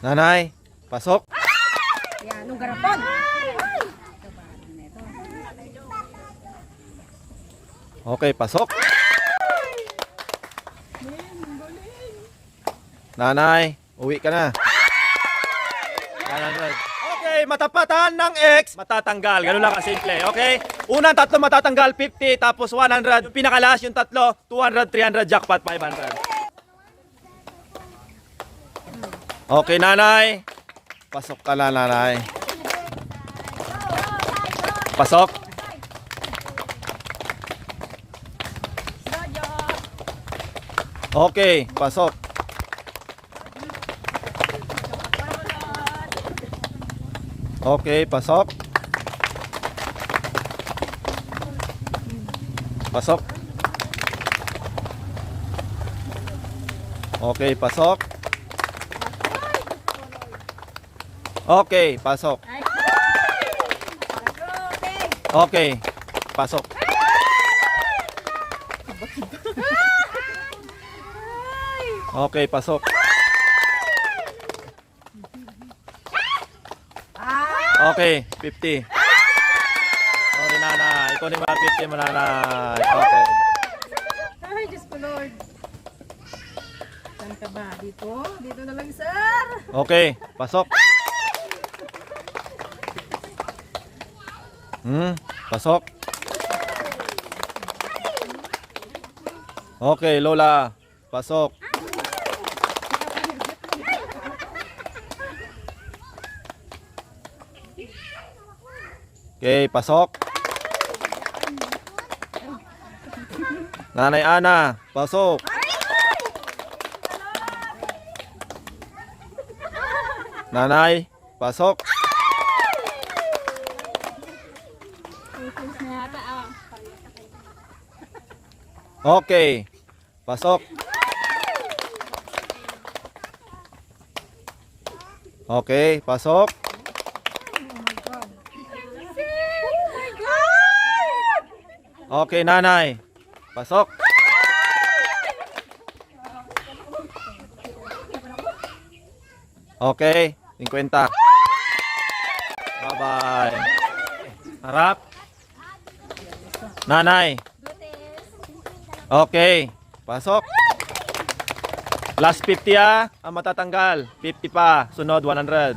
Nanay, pasok. Yan, nung garapon. Okay, pasok. Nanay, uwi ka na. 100. Okay, matapatan ng X, matatanggal. Ganun lang kasimple, okay? Unang tatlo matatanggal, 50, tapos 100. Pinakalas yung tatlo, 200, 300, jackpot, 500. Okay, nanay. Pasok ka na, nanay. Pasok. Okay, pasok. Okay, pasok. Pasok. Okay, pasok. Okay, pasok. Okay, pasok. Okay, pasok. Okay, 50. Okay, nanay. Ikaw ni mga 50 mo, nanay. Okay. Ay, Diyos ko Lord. Saan ka ba? Dito? Dito na lang, sir. Okay, pasok. Hmm, pasok. Okay, Lola. Pasok. Okay, pasok. Nanay Ana, pasok. Nanay, pasok. Okay. Pasok. Okay, pasok. Okay, nanay. Pasok. Okay, 50. Bye-bye. Harap. Nanay. Okay, pasok. Last 50 ah, ang matatanggal. 50 pa, sunod 100.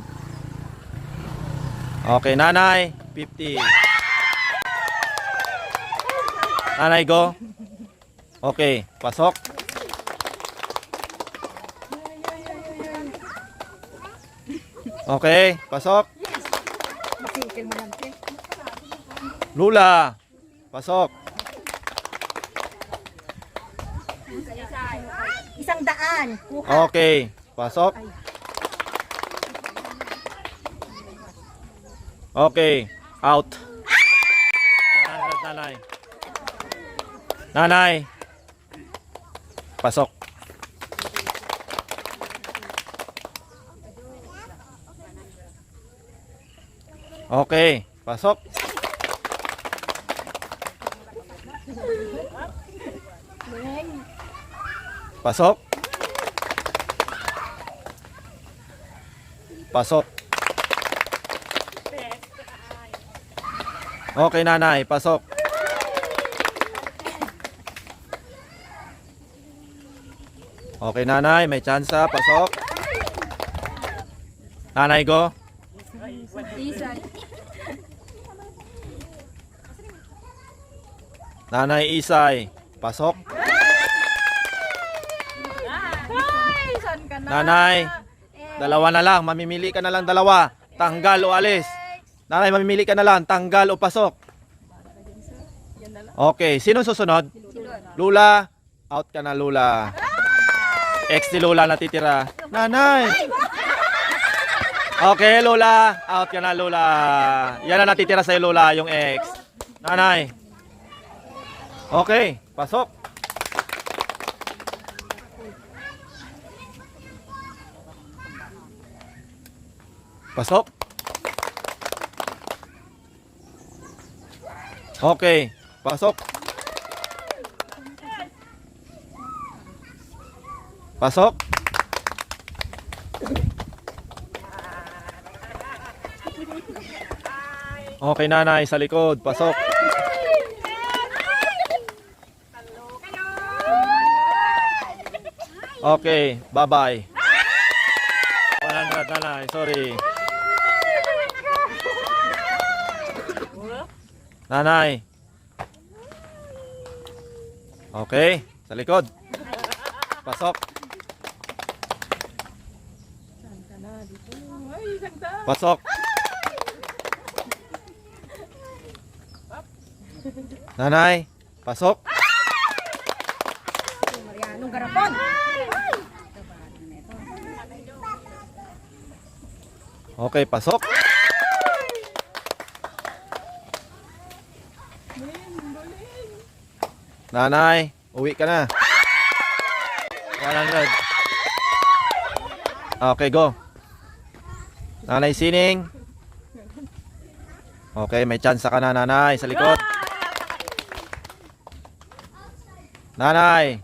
Okay, nanay, 50. Nanay, go. Okay, pasok. Okay, pasok. Lula, pasok. Isang daan. Kuha. Okay, pasok. Okay, out. 100 nanay. Nanay. Pasok. Okay, pasok. Pasok. Pasok. Okay, nanay. Pasok. Okay, nanay. May chance. Pasok. Nanay, go. Nanay Isay. Pasok. Ay, saan ka na? Nanay. Dalawa na lang. Mamimili ka na lang dalawa. Tanggal o alis. Nanay, mamimili ka na lang. Tanggal o pasok. Okay. Sino susunod? Lula. Out ka na, Lula. Ex ni Lula natitira. Nanay. Okay, Lula. Out ka na, Lula. Yan na natitira sa'yo, Lula, yung ex. Nanay. Okay, pasok. Pasok. Okay, pasok. Pasok. Okay, nanay, sa likod. Pasok. Okay, bye-bye. 100, nanay. Sorry. Nanay. Okay, sa likod. Pasok. Na? Pasok. Nanay, pasok. Okay, pasok. Nanay, uwi ka na. 100. Okay, go. Nanay Sining. Okay, may chance ka na, nanay, sa likod. Nanay,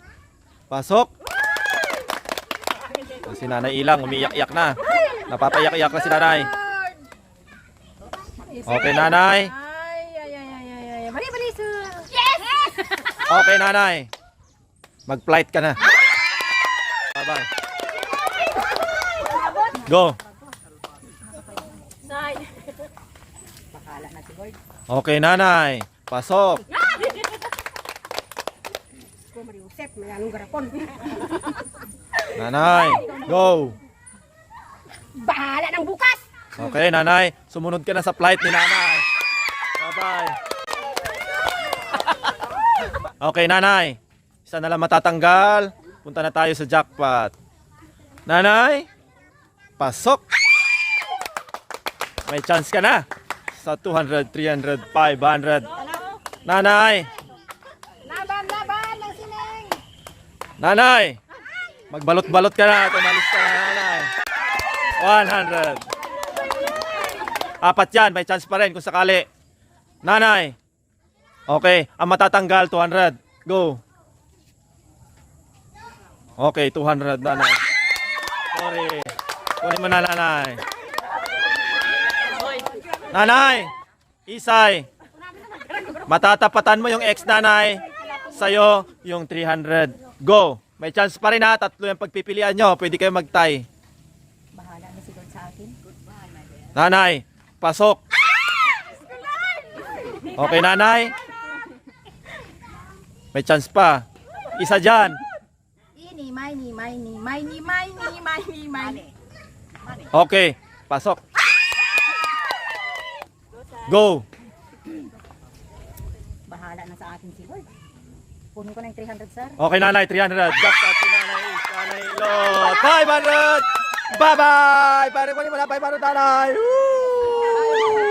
pasok. Si nanay ilang, umiyak-iyak na. Napapayak-iyak na si nanay. Okay, nanay. Ay, ay, ay, ay, ay, ay. Bali, sir. Okay, nanay. Mag-flight ka na. Bye-bye. Go. Side. Okay, nanay. Pasok. Nanay. Go. Bahala ng bukas. Okay, nanay. Sumunod ka na sa flight ni nanay. Bye-bye. Okay, nanay. Isa na lang matatanggal. Punta na tayo sa jackpot. Nanay. Pasok. May chance ka na. Sa 200, 300, 500. Nanay. Laban, laban ng sining. Nanay. Magbalot-balot ka na. Ka na. 100. Apat yan. May chance pa rin kung sakali. Nanay. Okay. Ang matatanggal, 200. Go. Okay, 200 nanay. Sorry. Kunin mo na nanay. Nanay. Isay. Matatapatan mo yung ex nanay. Sa'yo, yung 300. Go. May chance pa rin ha. Tatlo yung pagpipilian nyo. Pwede kayo magtay. Bahala na si Lord sa akin. Nanay, pasok. Okay, nanay. May chance pa. Isa dyan. Ini, may, ni, may, ni, may, ni, may, ni, may, ni, may. Okay, pasok. Go. Bahala na sa akin si Lord. Punin ko na yung 300, sir. Okay, nanay, 300. Jackpot si nanay. Nanay Lot. 500. Bye-bye. Pare ko ni na 500 nanay. Woo!